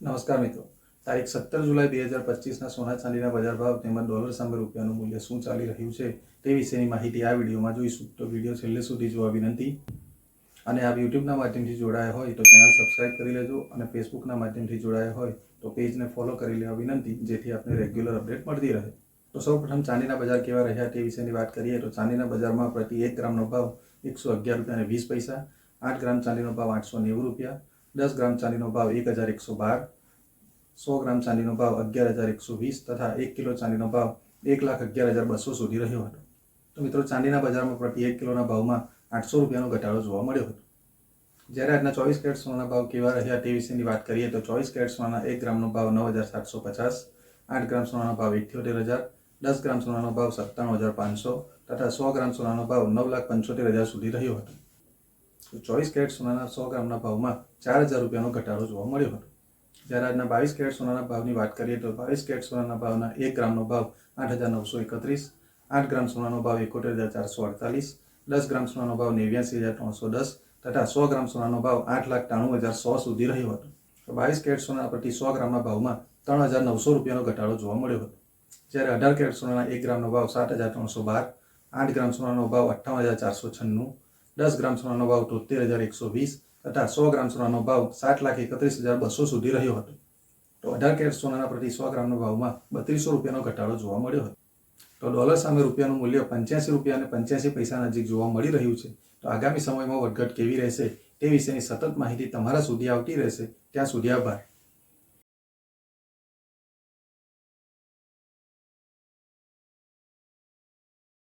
નમસ્કાર મિત્રો. તારીખ સત્તર જુલાઈ બે હજાર પચીસના સોના ચાંદીના બજાર ભાવ તેમજ ડોલર સામે રૂપિયાનું મૂલ્ય શું ચાલી રહ્યું છે તે વિશેની માહિતી આ વિડીયોમાં જોઈશું. તો વીડિયો છેલ્લે સુધી જોવા વિનંતી. અને આપ યુટ્યુબના માધ્યમથી જોડાયા હોય તો ચેનલ સબસ્ક્રાઇબ કરી લેજો અને ફેસબુકના માધ્યમથી જોડાયા હોય તો પેજને ફોલો કરી લેવા વિનંતી, જેથી આપને રેગ્યુલર અપડેટ મળતી રહે. તો સૌપ્રથમ ચાંદીના બજાર કેવા રહ્યા તે વિશેની વાત કરીએ તો ચાંદીના બજારમાં પ્રતિ એક ગ્રામનો ભાવ એકસો અગિયાર રૂપિયા અને વીસ પૈસા, આઠ ગ્રામ ચાંદીનો ભાવ આઠસો નેવું રૂપિયા, દસ ગ્રામ ચાંદીનો ભાવ એક હજાર એકસો બાર સો ગ્રામ ચાંદીનો ભાવ અગિયાર હજાર એકસો વીસ તથા એક કિલો ચાંદીનો ભાવ એક લાખ અગિયાર હજાર બસો સુધી રહ્યો હતો. તો મિત્રો, ચાંદીના બજારમાં પ્રતિ એક કિલોના ભાવમાં આઠસો રૂપિયાનો ઘટાડો જોવા મળ્યો હતો. જ્યારે આજના ચોવીસ કેરેટ સોનાના ભાવ કેવા રહ્યા તે વિશેની વાત કરીએ તો ચોવીસ કેરેટ સોનાના એક ગ્રામનો ભાવ નવ હજાર સાતસો પચાસ, આઠ ગ્રામ સોનાનો ભાવ ઇઠ્યોતેર હજાર, દસ ગ્રામ સોનાનો ભાવ સત્તાણું હજાર પાંચસો તથા સો ગ્રામ સોનાનો ભાવ નવ લાખ પંચોતેર હજાર સુધી રહ્યો હતો. ચોવીસ કેરેટ સોનાના સો ગ્રામના ભાવમાં ચાર હજાર રૂપિયાનો ઘટાડો જોવા મળ્યો હતો. જ્યારે આજના બાવીસ કેરેટ સોનાના ભાવની વાત કરીએ તો બાવીસ કેરેટ સોનાના ભાવના એક ગ્રામનો ભાવ આઠ હજાર નવસો એકત્રીસ, આઠ ગ્રામ સોનાનો ભાવ એકોતેર હજાર ચારસો અડતાલીસ, દસ ગ્રામ સોનાનો ભાવ નેવ્યાસી હજાર ત્રણસો દસ તથા સો ગ્રામ સોનાનો ભાવ આઠ લાખ ત્રાણું હજાર સો સુધી રહ્યો હતો. તો બાવીસ કેરેટ સોના પ્રતિ સો ગ્રામના ભાવમાં ત્રણ હજાર નવસો રૂપિયાનો ઘટાડો જોવા મળ્યો હતો. જ્યારે અઢાર કેરેટ સોનાના એક ગ્રામનો ભાવ સાત હજાર ત્રણસો બાર, આઠ ગ્રામ સોનાનો ભાવ અઠ્ઠાવન હજાર ચારસો છન્નું, દસ ગ્રામ સોનાનો ભાવ તોતેર હજાર એકસો વીસ તથા સો ગ્રામ સોનાનો ભાવ સાત લાખ એકત્રીસ હજાર બસો સુધી રહ્યો હતો. તો અઢાર કેરેટ સોનાના પ્રતિ સો ગ્રામના ભાવમાં બત્રીસો રૂપિયાનો ઘટાડો જોવા મળ્યો હતો. તો ડોલર સામે રૂપિયાનું મૂલ્ય પંચ્યાસી રૂપિયા અને પંચ્યાસી પૈસા નજીક જોવા મળી રહ્યું છે. તો આગામી સમયમાં વધઘટ કેવી રહેશે તે વિશેની સતત માહિતી તમારા સુધી આવતી રહેશે. ત્યાં સુધી આભાર.